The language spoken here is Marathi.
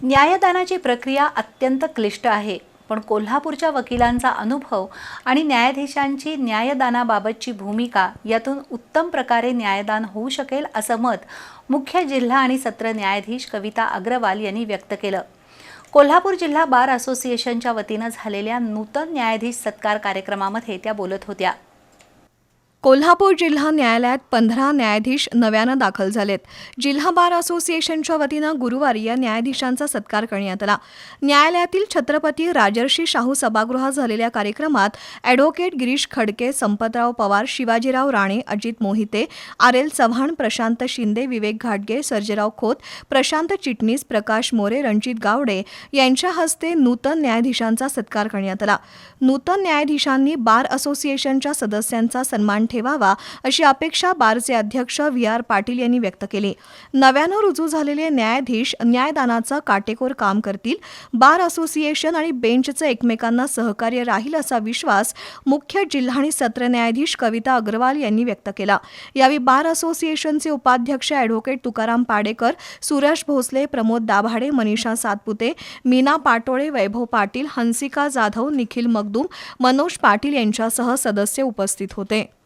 न्यायदानाची प्रक्रिया अत्यंत क्लिष्ट आहे पण कोल्हापूरच्या वकिलांचा अनुभव आणि न्यायाधीशांची न्यायदानाबाबतची भूमिका यातून उत्तम प्रकारे न्यायदान होऊ शकेल असं मत मुख्य जिल्हा आणि सत्र न्यायाधीश कविता अग्रवाल यांनी व्यक्त केलं. कोल्हापूर जिल्हा बार असोसिएशनच्या वतीनं झालेल्या नूतन न्यायाधीश सत्कार कार्यक्रमामध्ये त्या बोलत होत्या. कोल्हापूर जिल्हा न्यायालयात पंधरा न्यायाधीश नव्यानं दाखल झालेत. जिल्हा बार असोसिएशनच्या वतीनं गुरुवारी या न्यायाधीशांचा सत्कार करण्यात आला. न्यायालयातील छत्रपती राजर्षी शाहू सभागृहात झालेल्या कार्यक्रमात advocate Girish Khadke Sampatrao Pawar Shivajirao Rane Ajit Mohite R L Chavan Prashant Shinde Vivek घाटगे सर्जेराव खोत प्रशांत चिटणीस प्रकाश मोरे रणजित गावडे यांच्या हस्ते नूतन न्यायाधीशांचा सत्कार करण्यात आला. नूतन न्यायाधीशांनी बार असोसिएशनच्या सदस्यांचा सन्मान ठेवावा अशी अपेक्षा बारचे अध्यक्ष व्ही आर पाटील यांनी व्यक्त केली. नव्यानं रुजू झालेले न्यायाधीश न्यायदानाचं काटेकोर काम करतील. बार असोसिएशन आणि बेंचचं एकमेकांना सहकार्य राहील असा विश्वास मुख्य जिल्हा आणि सत्र न्यायाधीश कविता अग्रवाल यांनी व्यक्त केला. यावेळी बार असोसिएशनचे उपाध्यक्ष ॲडव्होकेट तुकाराम पाडेकर सुरेश भोसले प्रमोद दाभाडे मनीषा सातपुते मीना पाटोळे वैभव पाटील हंसिका जाधव निखिल मगदूम मनोज पाटील यांच्यासह सदस्य उपस्थित होते.